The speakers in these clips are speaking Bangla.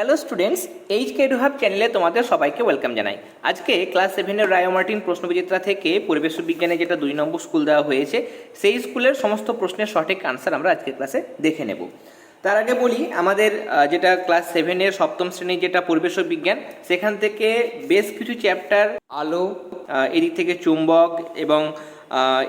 Hello students H K hub চ্যানেলে তোমাদের সবাইকে ওয়েলকাম জানাই। আজকে ক্লাস সেভেনের রায় মার্টিন প্রশ্নবিচিত্রা থেকে পরিবেশ বিজ্ঞানে যেটা দুই নম্বর স্কুল দেওয়া হয়েছে, সেই স্কুলের সমস্ত প্রশ্নের সঠিক আনসার আমরা আজকে ক্লাসে দেখে নেব। তার আগে বলি, আমাদের যেটা ক্লাস সেভেনের সপ্তম শ্রেণির যেটা পরিবেশ বিজ্ঞান, সেখান থেকে বেশ কিছু চ্যাপ্টার আলো এদিক থেকে চুম্বক এবং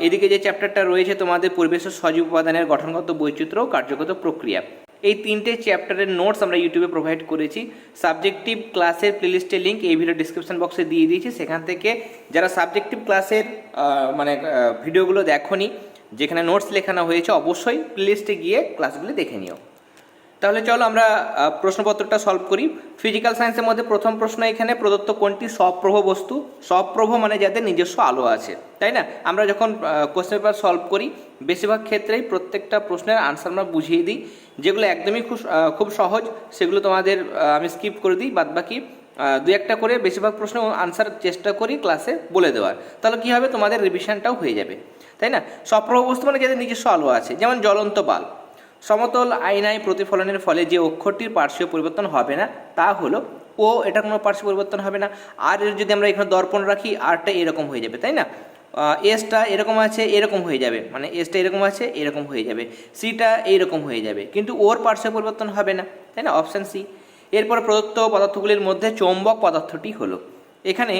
এদিকে যে চ্যাপ্টারটা রয়েছে তোমাদের পরিবেশের সজীব উপাদানের গঠনগত বৈচিত্র্য ও কার্যগত প্রক্রিয়া। এই তিনটে চ্যাপ্টারের নোটস আমরা ইউটিউবে প্রোভাইড করেছি। সাবজেক্টিভ ক্লাসের প্লেলিস্টের লিঙ্ক এই ভিডিও ডিসক্রিপশন বক্সে দিয়ে দিয়েছি। সেখান থেকে যারা সাবজেক্টিভ ক্লাসের মানে ভিডিওগুলো দেখনি, যেখানে নোটস লেখানো হয়েছে, অবশ্যই প্লেলিস্টে গিয়ে ক্লাসগুলি দেখে নিও। তাহলে চলো আমরা প্রশ্নপত্রটা সলভ করি। ফিজিক্যাল সায়েন্সের মধ্যে প্রথম প্রশ্ন এখানে, প্রদত্ত কোনটি সপ্রভ বস্তু? সপ্রভ মানে যাদের নিজস্ব আলো আছে, তাই না? আমরা যখন কোশ্চেন পেপার সলভ করি, বেশিরভাগ ক্ষেত্রেই প্রত্যেকটা প্রশ্নের আনসার আমরা বুঝিয়ে দিই। যেগুলো একদমই খুব খুব সহজ, সেগুলো তোমাদের আমি স্কিপ করে দিই বাদ বাকি দু একটা করে বেশিরভাগ প্রশ্ন আনসার চেষ্টা করি ক্লাসে বলে দেওয়ার। তাহলে কী হবে? তোমাদের রিভিশনটাও হয়ে যাবে, তাই না? সপ্রভ বস্তু মানে যাদের নিজস্ব আলো আছে, যেমন জ্বলন্ত বাল্ব। সমতল আয়নায় প্রতিফলনের ফলে যে অক্ষরটির পার্শ্বীয় পরিবর্তন হবে না, তা হলো ও এটা কোনো পার্শ্ব পরিবর্তন হবে না। আর এর যদি আমরা এখানে দর্পণ রাখি, আরটা এরকম হয়ে যাবে, তাই না? এসটা এরকম আছে, এরকম হয়ে যাবে। মানে এসটা এরকম আছে, এরকম হয়ে যাবে। সিটা এইরকম হয়ে যাবে। কিন্তু ওর পার্শ্ব পরিবর্তন হবে না, তাই না? অপশান সি এরপর প্রদত্ত পদার্থগুলির মধ্যে চৌম্বক পদার্থটি হলো। এখানে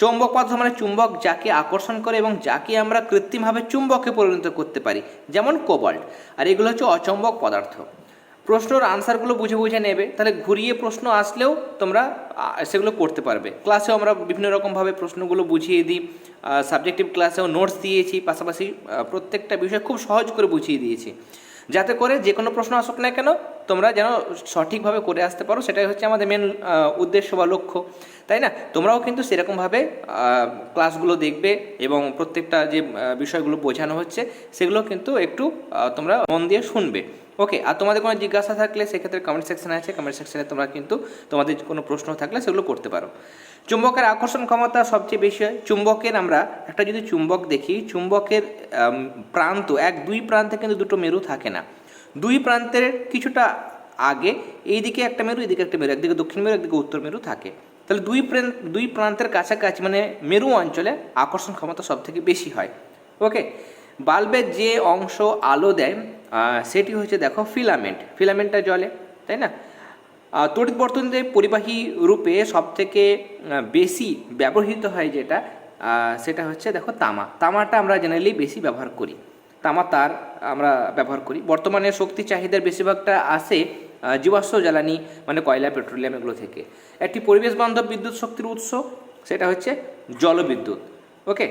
চৌম্বক পদার্থ মানে চুম্বক যাকে আকর্ষণ করে এবং যাকে আমরা কৃত্রিমভাবে চুম্বকে পরিণত করতে পারি, যেমন কোবাল্ট। আর এগুলো হচ্ছে অচম্বক পদার্থ। প্রশ্নর আনসারগুলো বুঝে বুঝে নেবে। তাহলে ঘুরিয়ে প্রশ্ন আসলেও তোমরা সেগুলো করতে পারবে। ক্লাসেও আমরা বিভিন্ন রকমভাবে প্রশ্নগুলো বুঝিয়ে দিই। সাবজেক্টিভ ক্লাসেও নোটস দিয়েছি। পাশাপাশি প্রত্যেকটা বিষয় খুব সহজ করে বুঝিয়ে দিয়েছি। যাতে করে যে কোনো প্রশ্ন আসুক না কেন, তোমরা যেন সঠিকভাবে করে আসতে পারো, সেটাই হচ্ছে আমাদের মেন উদ্দেশ্য বা লক্ষ্য, তাই না? তোমরাও কিন্তু সেরকমভাবে ক্লাসগুলো দেখবে এবং প্রত্যেকটা যে বিষয়গুলো বোঝানো হচ্ছে, সেগুলো কিন্তু একটু তোমরা মন দিয়ে শুনবে। ওকে আর তোমাদের কোনো জিজ্ঞাসা থাকলে সেক্ষেত্রে কমেন্ট সেকশন আছে কমেন্ট সেকশনে তোমরা কিন্তু তোমাদের কোনো প্রশ্ন থাকলে সেগুলো করতে পারো। চুম্বকের আকর্ষণ ক্ষমতা সবচেয়ে বেশি হয়। চুম্বকের আমরা একটা যদি চুম্বক দেখি, চুম্বকের প্রান্ত, এক, দুই প্রান্তে কিন্তু দুটো মেরু থাকে না। দুই প্রান্তের কিছুটা আগে এইদিকে একটা মেরু, এইদিকে একটা মেরু, একদিকে দক্ষিণ মেরু, একদিকে উত্তর মেরু থাকে। তাহলে দুই দুই প্রান্তের কাছাকাছি মানে মেরু অঞ্চলে আকর্ষণ ক্ষমতা সব থেকে বেশি হয়। ওকে বাল্বের যে অংশ আলো দেয় সেটি হচ্ছে দেখো ফিলামেন্ট, ফিলামেন্টটা জলে, তাই না? তড়িৎ বর্তনীতে পরিবাহী রূপে সবথেকে বেশি ব্যবহৃত হয় যেটা সেটা হচ্ছে দেখো তামা। তামাটা আমরা জেনারেলি বেশি ব্যবহার করি। তামা তার আমরা ব্যবহার করি। বর্তমানে শক্তি চাহিদার বেশিরভাগটা আসে জীবাশ্ম, জ্বালানি মানে কয়লা, পেট্রোলিয়াম এগুলো থেকে। একটি পরিবেশ বান্ধব বিদ্যুৎ শক্তির উৎস, সেটা হচ্ছে জলবিদ্যুৎ ওকে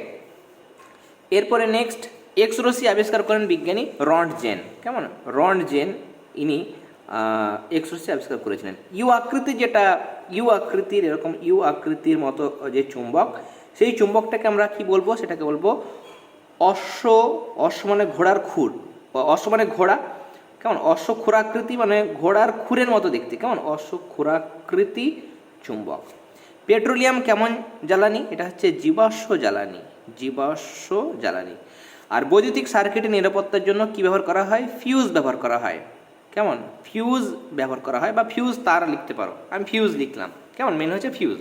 এরপরে নেক্সট এক্স রশ্মি আবিষ্কার করেন বিজ্ঞানী রন্টজেন কেমন? রন্টজেন ইনি এক্স রশ্মি আবিষ্কার করেছিলেন। ইউ আকৃতি যেটা, ইউ আকৃতির, এরকম ইউ আকৃতির মতো যে চুম্বক, সেই চুম্বকটাকে আমরা কি বলব? সেটাকে বলব অশ্ব অশ্ব মানে ঘোড়ার খুর অশ্ব মানে ঘোড়া। কেমন? অশ্ব খুরাকৃতি মানে ঘোড়ার খুরের মতো দেখতে। কেমন? অশ্ব খুরাকৃতি চুম্বক। পেট্রোলিয়াম কেমন জ্বালানি? এটা হচ্ছে জীবাশ্ম জ্বালানি জীবাশ্ম জ্বালানি। আর বৈদ্যুতিক সার্কিটের নিরাপত্তার জন্য কি ব্যবহার করা হয়? ফিউজ ব্যবহার করা হয়। কেমন? ফিউজ ব্যবহার করা হয় বা ফিউজ তার লিখতে পারো। আমি ফিউজ লিখলাম। কেমন? মেন হচ্ছে ফিউজ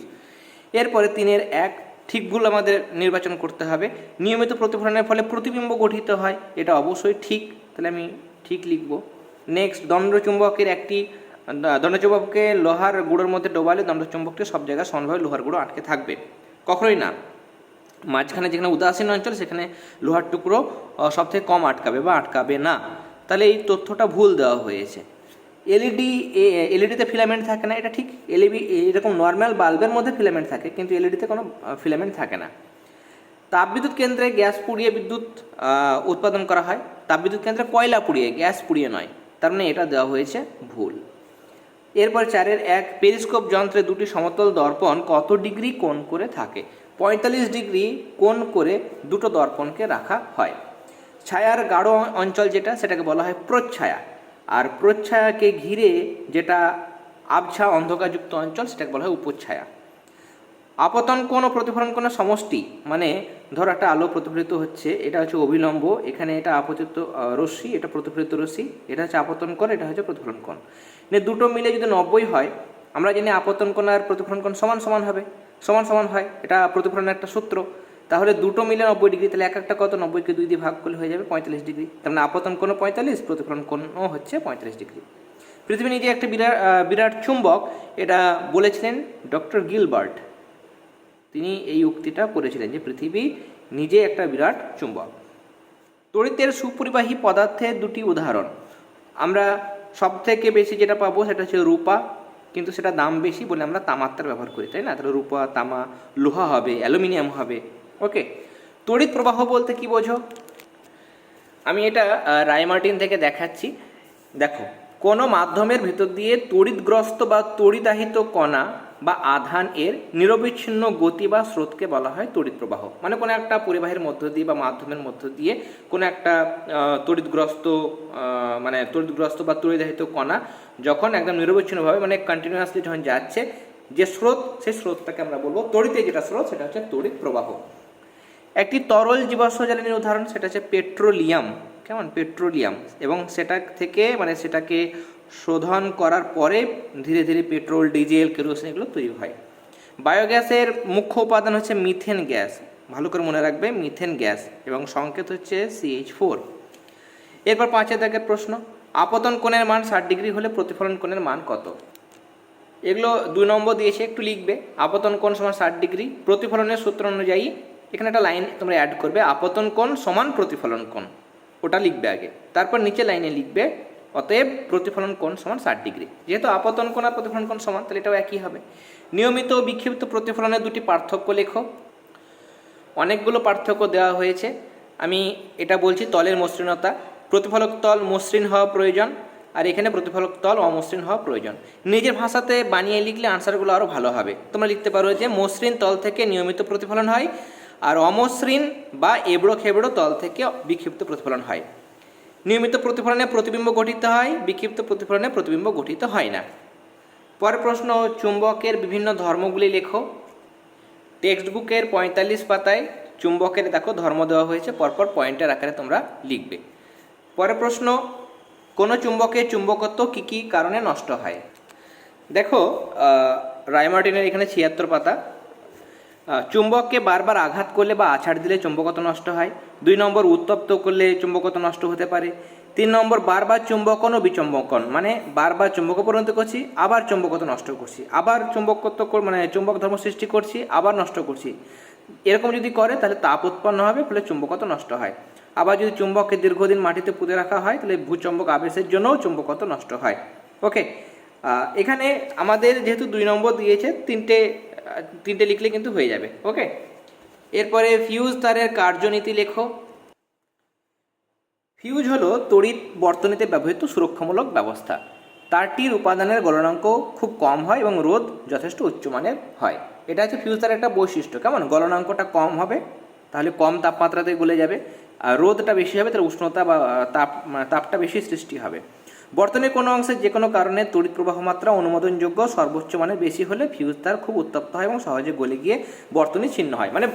এরপরে তিনের এক, ঠিক ভুল আমাদের নির্বাচন করতে হবে। নিয়মিত প্রতিফলনের ফলে প্রতিবিম্ব গঠিত হয়। এটা অবশ্যই ঠিক। তাহলে আমি ঠিক লিখব। নেক্সট দণ্ডচুম্বকের একটি দণ্ডচুম্বককে লোহার গুঁড়োর মধ্যে ডোবালে দণ্ডচুম্বকটি সব জায়গায় সমানভাবে লোহার গুঁড়ো আটকে থাকবে। কখনোই না। মাঝখানে যেখানে উদাসীন অঞ্চল, সেখানে লোহার টুকরো সবথেকে কম আটকাবে বা আটকাবে না। তাহলে এই তথ্যটা ভুল দেওয়া হয়েছে। এলইডি এলইডিতে ফিলামেন্ট থাকে না, এটা ঠিক। এলইডি এরকম নর্মাল বাল্বের মধ্যে ফিলামেন্ট থাকে, কিন্তু এলইডিতে কোনো ফিলামেন্ট থাকে না। তাপবিদ্যুৎ কেন্দ্রে গ্যাস পুড়িয়ে বিদ্যুৎ উৎপাদন করা হয়। তাপবিদ্যুৎ কেন্দ্রে কয়লা পুড়িয়ে, গ্যাস পুড়িয়ে নয়। তার মানে এটা দেওয়া হয়েছে ভুল। এরপর চারের এক পেরিস্কোপ যন্ত্রে দুটি সমতল দর্পণ কত ডিগ্রি কোণ করে থাকে? পঁয়তাল্লিশ ডিগ্রি কোণ করে দুটো দর্পণকে রাখা হয়। ছায়ার গাঢ় অঞ্চল যেটা, সেটাকে বলা হয় প্রচ্ছায়া। আর প্রচ্ছায়াকে ঘিরে যেটা আবছা অন্ধকারযুক্ত অঞ্চল, সেটাকে বলা হয় উপচ্ছায়া। আপতন কোণ ও প্রতিফলন কোণের সমষ্টি মানে ধরো একটা আলো প্রতিফলিত হচ্ছে, এটা হচ্ছে অবিলম্ব, এখানে এটা আপতিত রশ্মি, এটা প্রতিফলিত রশ্মি, এটা হচ্ছে আপতন কোণ, এটা হচ্ছে প্রতিফলন কোণ। দুটো মিলে যদি নব্বই হয়, আমরা জানি আপতন কোণ আর প্রতিফলন কোণ সমান সমান হবে। সমান সমান হয়। এটা প্রতিফলনের একটা সূত্র। তাহলে দুটো মিলে নব্বই ডিগ্রি, তাহলে এক একটা কত? নব্বইকে দুই দিয়ে ভাগ করলে হয়ে যাবে পঁয়তাল্লিশ ডিগ্রি। তার মানে আপতন কোণও পঁয়তাল্লিশ, প্রতিফলন কোনো হচ্ছে পঁয়তাল্লিশ ডিগ্রি। পৃথিবী নিজে একটা বিরাট বিরাট চুম্বক। এটা বলেছিলেন ডক্টর গিলবার্ট। তিনি এই উক্তিটা করেছিলেন যে পৃথিবী নিজে একটা বিরাট চুম্বক। তড়িতের সুপরিবাহী পদার্থের দুটি উদাহরণ। আমরা সব থেকে বেশি যেটা পাবো সেটা হচ্ছে রূপা। কিন্তু সেটা দাম বেশি বলে আমরা তামাত্রা ব্যবহার করি, তাই না? তাহলে রূপা, তামা, লোহা হবে, অ্যালুমিনিয়াম হবে। ওকে তড়িৎ প্রবাহ বলতে কি বোঝো? আমি এটা রায়মার্টিন থেকে দেখাচ্ছি। দেখো, কোনো মাধ্যমের ভিতর দিয়ে তড়িৎগ্রস্ত বা তড়িদাহিত কণা বা আধান এর নিরবিচ্ছিন্ন গতি বা স্রোতকে বলা হয় তড়িৎ প্রবাহ। মানে কোনো একটা পরিবাহের মধ্য দিয়ে বা মাধ্যমের মধ্য দিয়ে কোনো একটা তড়িৎগ্রস্ত মানে তড়িৎগ্রস্ত বা তড়িদাহিত কণা যখন একদম নিরবিচ্ছিন্নভাবে মানে কন্টিনিউয়াসলি যখন যাচ্ছে, যে স্রোত, সেই স্রোতটাকে আমরা বলব তড়িতে যেটা স্রোত, সেটা হচ্ছে তড়িৎ প্রবাহ। একটি তরল জীবাশ্ম জ্বালানির উদাহরণ, সেটা হচ্ছে পেট্রোলিয়াম। কেমন? পেট্রোলিয়াম। এবং সেটা থেকে মানে সেটাকে শোধন করার পরে ধীরে ধীরে পেট্রোল, ডিজেল, কেরোসিন এগুলো তৈরি হয়। বায়োগ্যাসের মুখ্য উপাদান হচ্ছে মিথেন গ্যাস। ভালো করে মনে রাখবে, মিথেন গ্যাস এবং সংকেত হচ্ছে সিএইচ ফোর এরপর পাঁচের দাগের প্রশ্ন, আপতন কোণের মান ষাট ডিগ্রি হলে প্রতিফলন কোণের মান কত? এগুলো দুই নম্বর দিয়েছে একটু লিখবে, আপতন কোণ সমান ষাট ডিগ্রি, প্রতিফলনের সূত্র অনুযায়ী এখানে একটা লাইন তোমরা অ্যাড করবে, আপতন কোণ সমান প্রতিফলন কোণ। ওটা লিখবে আগে, তারপর নিচে লাইনে লিখবে অতএব প্রতিফলন কোণ সমান ষাট ডিগ্রি। যেহেতু আপতন কোণ আর প্রতিফলন কোণ সমান, তাহলে এটাও একই হবে। নিয়মিত ও বিক্ষিপ্ত প্রতিফলনের দুটি পার্থক্য লেখো। অনেকগুলো পার্থক্য দেওয়া হয়েছে। আমি এটা বলছি তলের মসৃণতা। প্রতিফলক তল মসৃণ হওয়া প্রয়োজন, আর এখানে প্রতিফলক তল অমসৃণ হওয়া প্রয়োজন। নিজের ভাষাতে বানিয়ে লিখলে আনসারগুলো আরও ভালো হবে। তোমরা লিখতে পারো যে মসৃণ তল থেকে নিয়মিত প্রতিফলন হয়, আর অমসৃণ বা এবড়ো খেবড়ো তল থেকে বিক্ষিপ্ত প্রতিফলন হয়। নিয়মিত প্রতিফলনে প্রতিবিম্ব গঠিত হয়, বিক্ষিপ্ত প্রতিফলনে প্রতিবিম্ব গঠিত হয় না। পরের প্রশ্ন, চুম্বকের বিভিন্ন ধর্মগুলি লেখো। টেক্সট বুকের পঁয়তাল্লিশ পাতায় চুম্বকের, দেখো, ধর্ম দেওয়া হয়েছে, পরপর পয়েন্টের আকারে তোমরা লিখবে। পরের প্রশ্ন, কোনো চুম্বকের চুম্বকত্ব কী কী কারণে নষ্ট হয়? দেখো রায়মার্টিনের এখানে ছিয়াত্তর পাতা। চুম্বককে বারবার আঘাত করলে বা আছাড় দিলে চুম্বকত্ব নষ্ট হয়। দুই নম্বর, উত্তপ্ত করলে চুম্বকত্ব নষ্ট হতে পারে। তিন নম্বর, বারবার চুম্বকন ও বিচুম্বকন মানে বারবার চুম্বক পরিণত করছি, আবার চুম্বকত্ব নষ্ট করছি, আবার চুম্বকত্ব মানে চুম্বক ধর্ম সৃষ্টি করছি, আবার নষ্ট করছি। এরকম যদি করে, তাহলে তাপ উৎপন্ন হবে, ফলে চুম্বকত্ব নষ্ট হয়। আবার যদি চুম্বককে দীর্ঘদিন মাটিতে পুঁতে রাখা হয়, তাহলে ভূচম্বক আবেশের জন্যও চুম্বকত্ব নষ্ট হয়। ওকে এখানে আমাদের যেহেতু দুই নম্বর দিয়েছে, তিনটে তিনটে লিখলে কিন্তু হয়ে যাবে ওকে এরপরে ফিউজ তারের কার্যনীতি লেখো। ফিউজ হলো তড়িৎ বর্তনীতে ব্যবহৃত সুরক্ষামূলক ব্যবস্থা। তারটির উপাদানের গলনাঙ্ক খুব কম হয় এবং রোধ যথেষ্ট উচ্চমানের হয়। এটা হচ্ছে ফিউজ তারের একটা বৈশিষ্ট্য। কেমন? গলনাঙ্কটা কম হবে, তাহলে কম তাপমাত্রাতে গলে যাবে। আর রোদটা বেশি হবে, তাহলে উষ্ণতা বা তাপ মানে তাপটা বেশি সৃষ্টি হবে। বর্তনের কোনো অংশে যে কোনো কারণে তড়িৎ প্রবাহ মাত্রা অনুমোদনযোগ্য সর্বোচ্চ মানের বেশি হলে ফিউজ তার খুব উত্তপ্ত হয় এবং সহজে গলে গিয়ে বর্তনী ছিন্ন হয়। মানে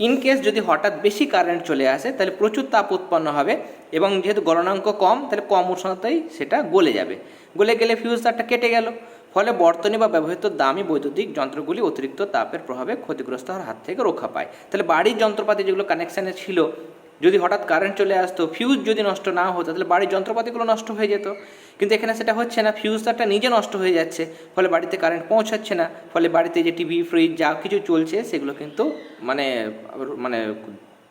ইন কেস যদি হঠাৎ বেশি কারেন্ট চলে আসে, তাহলে প্রচুর তাপ উৎপন্ন হবে এবং যেহেতু গলনাঙ্ক কম, তাহলে কম উষ্ণতায় সেটা গলে যাবে। গলে গেলে ফিউজ তারটা কেটে গেল। ফলে বর্তনী বা ব্যবহৃত দামি বৈদ্যুতিক যন্ত্রগুলি অতিরিক্ত তাপের প্রভাবে ক্ষতিগ্রস্ত হওয়ার হাত থেকে রক্ষা পায়। তাহলে বাড়ির যন্ত্রপাতি যেগুলো কানেকশানে ছিল যদি হঠাৎ কারেন্ট চলে আসতো ফিউজ যদি নষ্ট না হতো, তাহলে বাড়ির যন্ত্রপাতিগুলো নষ্ট হয়ে যেত। কিন্তু এখানে সেটা হচ্ছে না ফিউজ তারটা নিজে নষ্ট হয়ে যাচ্ছে, ফলে বাড়িতে কারেন্ট পৌঁছাচ্ছে না, ফলে বাড়িতে যে টিভি ফ্রিজ যা কিছু চলছে, সেগুলো কিন্তু মানে মানে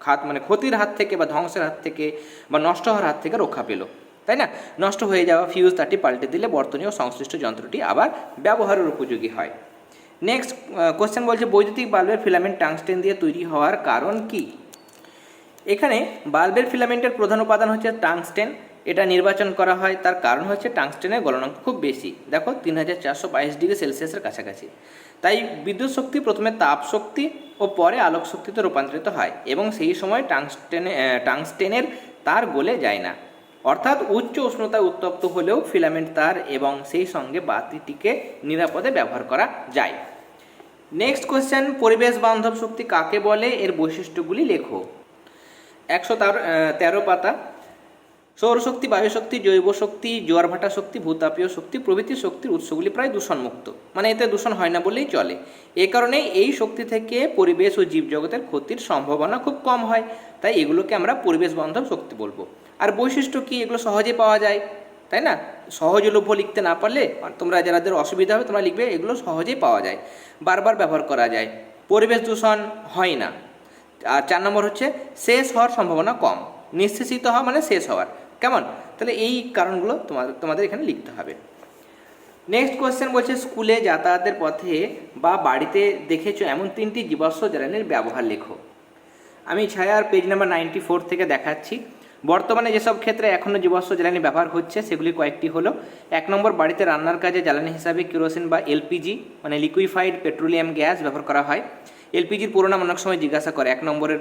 খাত মানে ক্ষতির হাত থেকে বা ধ্বংসের হাত থেকে বা নষ্ট হওয়ার হাত থেকে রক্ষা পেল, তাই না? নষ্ট হয়ে যাওয়া ফিউজ তারটি পাল্টে দিলে বর্তনীয় সংশ্লিষ্ট যন্ত্রটি আবার ব্যবহারের উপযোগী হয়। নেক্সট কোশ্চেন বলছে, বৈদ্যুতিক বাল্বের ফিলামেন্ট টাংস্টেন দিয়ে তৈরি হওয়ার কারণ কি? এখানে বাল্বের ফিলামেন্টের প্রধান উপাদান হচ্ছে টাংস্টেন। এটা নির্বাচন করা হয়, তার কারণ হচ্ছে টাংস্টেনের গলনাঙ্ক খুব বেশি। দেখো তিন হাজার চারশো বাইশ ডিগ্রি সেলসিয়াসের কাছাকাছি। তাই বিদ্যুৎ শক্তি প্রথমে তাপ শক্তি ও পরে আলোক শক্তিতে রূপান্তরিত হয় এবং সেই সময় টাংস্টেনে টাংস্টেনের তার গলে যায় না। অর্থাৎ উচ্চ উষ্ণতায় উত্তপ্ত হলেও ফিলামেন্ট তার এবং সেই সঙ্গে বাতিটিকে নিরাপদে ব্যবহার করা যায়। নেক্সট কোয়েশ্চেন, পরিবেশ বান্ধব শক্তি কাকে বলে? এর বৈশিষ্ট্যগুলি লেখো। একশো তার তেরো পাতা। সৌরশক্তি, বায়ুশক্তি জৈব শক্তি জোয়ার ভাটা শক্তি, ভূতাপীয় শক্তি, প্রভৃতি শক্তির উৎসগুলি প্রায় দূষণমুক্ত। মানে এতে দূষণ হয় না বললেই চলে। এ কারণে এই শক্তি থেকে পরিবেশ ও জীবজগতের ক্ষতির সম্ভাবনা খুব কম হয়। তাই এগুলোকে আমরা পরিবেশ বান্ধব শক্তি বলব। আর বৈশিষ্ট্য কি? এগুলো সহজে পাওয়া যায়, তাই না? সহজলভ্য লিখতে না পারলে তোমরা যাদের অসুবিধা হবে তোমরা লিখবে, এগুলো সহজেই পাওয়া যায়। বারবার ব্যবহার করা যায়। পরিবেশ দূষণ হয় না। আর চার নম্বর হচ্ছে শেষ হওয়ার সম্ভাবনা কম। নিঃশেষিত হওয়া মানে শেষ হওয়ার। কেমন? তাহলে এই কারণগুলো তোমাদের তোমাদের এখানে লিখতে হবে। নেক্সট কোয়েশ্চেন বলছে, স্কুলে যাতায়াতের পথে বা বাড়িতে দেখেছ এমন তিনটি জীবাশ্ম জ্বালানির ব্যবহার লেখো। আমি ছায়ার পেজ নাম্বার নাইনটি ফোর থেকে দেখাচ্ছি। বর্তমানে যেসব ক্ষেত্রে এখনও জীবাশ্ম জ্বালানি ব্যবহার হচ্ছে, সেগুলি কয়েকটি হলো, এক নম্বর বাড়িতে রান্নার কাজে জ্বালানি হিসাবে কিরোসিন বা এলপিজি মানে লিকুইফাইড পেট্রোলিয়াম গ্যাস ব্যবহার করা হয়। এলপিজির পুরো নাম অনেক সময় জিজ্ঞাসা করে, এক নম্বরের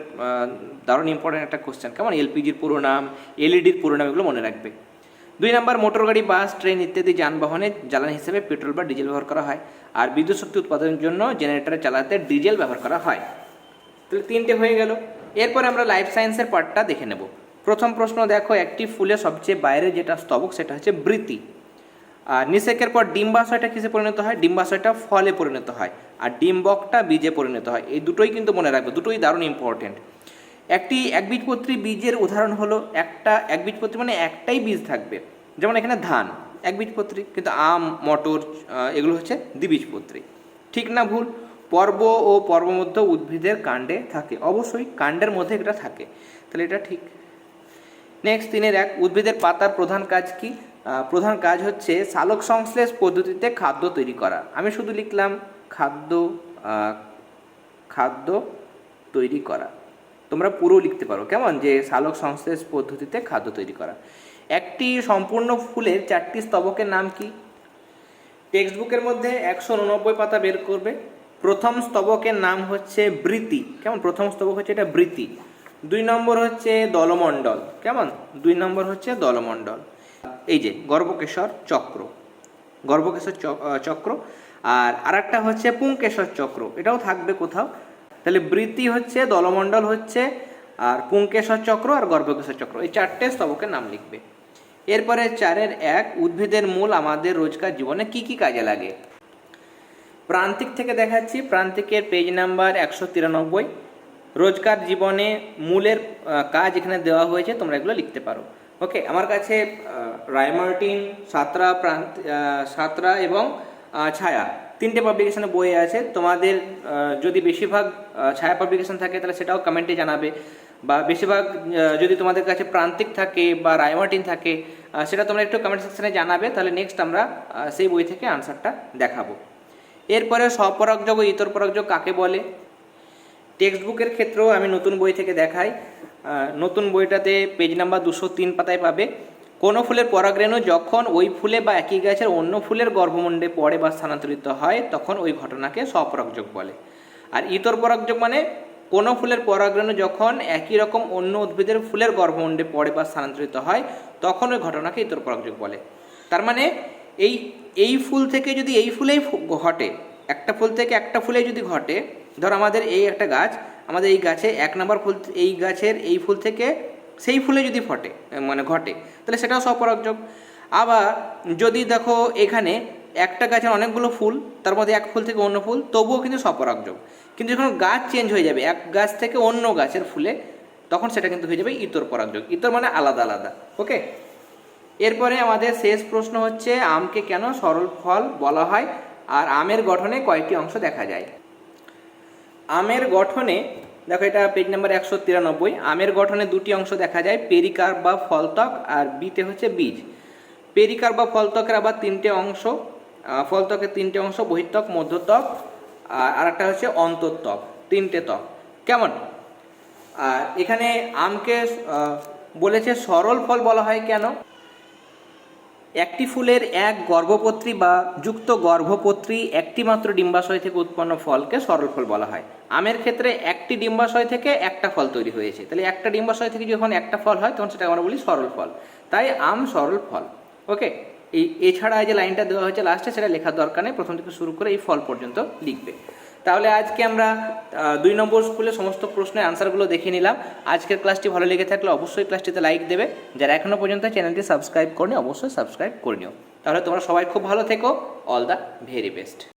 দারুণ ইম্পর্টেন্ট একটা কোশ্চেন কেমন? এলপিজির পুরো নাম, এলইডির পুরো নাম, এগুলো মনে রাখবে। দুই নম্বর, মোটর গাড়ি, বাস, ট্রেন ইত্যাদি যানবাহনে জ্বালানি হিসেবে পেট্রোল বা ডিজেল ব্যবহার করা হয়, আর বিদ্যুৎ শক্তি উৎপাদনের জন্য জেনারেটর চালাতে ডিজেল ব্যবহার করা হয়। তাহলে তিনটে হয়ে গেল। এরপর আমরা লাইফ সায়েন্সের পার্টটা দেখে নেব। প্রথম প্রশ্ন দেখো, একটি ফুলে সবচেয়ে বাইরে যেটা স্তবক, সেটা হচ্ছে বৃতি আর নিষেকের পর ডিম্বাশয়টা কিসে পরিণত হয়? ডিম্বাশয়টা ফলে পরিণত হয়। আর ডিম্বকটা বীজে পরিণত হয়। এই দুটোই কিন্তু মনে রাখবে, দুটোই দারুণ ইম্পর্টেন্ট একটি একবীজপত্রী বীজের উদাহরণ হলো, একটা একবীজপত্রী মানে একটাই বীজ থাকবে। যেমন এখানে ধান, একবীজপত্রী। কিন্তু আম, মটর এগুলো হচ্ছে দ্বিবীজপত্রী। ঠিক না ভুল? পর্ব ও পর্বমধ্য উদ্ভিদের কাণ্ডে থাকে। অবশ্যই কাণ্ডের মধ্যে এটা থাকে। তাহলে এটা ঠিক। নেক্সট তিনের এক, উদ্ভিদের পাতার প্রধান কাজ কি? প্রধান কাজ হচ্ছে সালোক সংশ্লেষ পদ্ধতিতে খাদ্য তৈরি করা। আমি শুধু লিখলাম খাদ্য খাদ্য তৈরি করা। তোমরা পুরো লিখতে পারো, কেমন? যে সালোক সংশ্লেষ পদ্ধতিতে খাদ্য তৈরি করা। একটি সম্পূর্ণ ফুলের চারটি স্তবকের নাম কি? টেক্সট বুকের মধ্যে একশো উননব্বই পাতা বের করবে। প্রথম স্তবকের নাম হচ্ছে বৃতি কেমন? প্রথম স্তবক হচ্ছে এটা বৃতি দুই নম্বর হচ্ছে দলমণ্ডল। কেমন? দুই নম্বর হচ্ছে দলমণ্ডল। এই যে, গর্ভকেশর চক্র। গর্ভকেশর চ- চক্র। আর আরেকটা হচ্ছে পুংকেশর চক্র। এটাও থাকবে কোথাও। তাহলে বৃত্তি হচ্ছে, দলমণ্ডল হচ্ছে, আর পুংকেশর চক্র আর গর্ভকেশর চক্র। এই চারটে স্তবকের নাম লিখবে। এরপরে চারের এক, উদ্ভিদের মূল আমাদের রোজকার জীবনে কি কি কাজে লাগে? প্রান্তিক থেকে দেখাচ্ছি। প্রান্তিকের পেজ নাম্বার একশো তিরানব্বই। রোজকার জীবনে মূলের কাজ এখানে দেওয়া হয়েছে, তোমরা এগুলো লিখতে পারো। ওকে আমার কাছে রায়মার্টিন, সাতরা প্রান্ত সাতরা এবং ছায়া তিনটে পাবলিকেশনে বই আছে। তোমাদের যদি বেশিরভাগ ছায়া পাবলিকেশন থাকে, তাহলে সেটাও কমেন্টে জানাবে। বা বেশিরভাগ যদি তোমাদের কাছে প্রান্তিক থাকে বা রায়মার্টিন থাকে সেটা তোমরা একটু কমেন্ট সেকশনে জানাবে। তাহলে নেক্সট আমরা সেই বই থেকে আনসারটা দেখাবো। এরপরে স্বপরাগযোগ ও ইতর পরাগযোগ কাকে বলে? টেক্সট বুকের ক্ষেত্রেও আমি নতুন বই থেকে দেখাই। নতুন বইটাতে পেজ নাম্বার দুশো তিন পাতায় পাবে। কোনো ফুলের পরাগরেণু যখন ওই ফুলে বা একই গাছের অন্য ফুলের গর্ভমণ্ডে পড়ে বা স্থানান্তরিত হয়, তখন ওই ঘটনাকে স্বপরাগযোগ বলে। আর ইতর পরাগযোগ মানে কোনো ফুলের পরাগরেণু যখন একই রকম অন্য উদ্ভিদের ফুলের গর্ভমণ্ডে পড়ে বা স্থানান্তরিত হয়, তখন ওই ঘটনাকে ইতর পরাগযোগ বলে। তার মানে এই এই ফুল থেকে যদি এই ফুলেই ঘটে, একটা ফুল থেকে একটা ফুলে যদি ঘটে ধর আমাদের এই একটা গাছ, আমাদের এই গাছে এক নম্বর ফুল, এই গাছের এই ফুল থেকে সেই ফুলে যদি ফটে মানে ঘটে, তাহলে সেটাও স্বপরাগযোগ। আবার যদি দেখো এখানে একটা গাছের অনেকগুলো ফুল, তার মধ্যে এক ফুল থেকে অন্য ফুল, তবুও কিন্তু স্বপরাগযোগ। কিন্তু যখন গাছ চেঞ্জ হয়ে যাবে, এক গাছ থেকে অন্য গাছের ফুলে, তখন সেটা কিন্তু হয়ে যাবে ইতর পরাগযোগ ইতর মানে আলাদা আলাদা, ওকে? এরপরে আমাদের শেষ প্রশ্ন হচ্ছে, আমকে কেন সরল ফল বলা হয়? আর আমের গঠনে কয়টি অংশ দেখা যায়। আমের গঠনে, দেখো এটা পেজ নাম্বার একশো তিরানব্বই, আমের গঠনে দুটি অংশ দেখা যায়, পেরিকার বা ফলত্বক আর বিতে হচ্ছে বীজ। পেরিকার বা ফলত্বকের আবার তিনটে অংশ ফলত্বকের তিনটে অংশ বহিত্বক মধ্যত্বক, আর একটা হচ্ছে অন্তর্ত্বক তিনটে ত্বক। কেমন? আর এখানে আমকে বলেছে সরল ফল বলা হয় কেন? একটি ফুলের এক গর্ভপত্রী বা যুক্ত গর্ভপত্রী একটি মাত্র ডিম্বাশয় থেকে উৎপন্ন ফলকে সরল ফল বলা হয়। আমের ক্ষেত্রে একটি ডিম্বাশয় থেকে একটা ফল তৈরি হয়েছে। তাহলে একটা ডিম্বাশয় থেকে যখন একটা ফল হয়, তখন সেটা আমরা বলি সরল ফল। তাই আম সরল ফল। ওকে? এই, এছাড়া যে লাইনটা দেওয়া হয়েছে লাস্টে, সেটা লেখার দরকার নেই। প্রথম থেকে শুরু করে এই ফল পর্যন্ত লিখবে। তাহলে আজকে আমরা দুই নম্বর স্কুলে সমস্ত প্রশ্নের আনসারগুলো দেখে নিলাম। আজকের ক্লাসটি ভালো লেগে থাকলে অবশ্যই ক্লাসটিতে লাইক দেবে। যারা এখনও পর্যন্ত চ্যানেলটি সাবস্ক্রাইব করেনি, অবশ্যই সাবস্ক্রাইব করে নিও। তাহলে তোমরা সবাই খুব ভালো থেকো। All the very best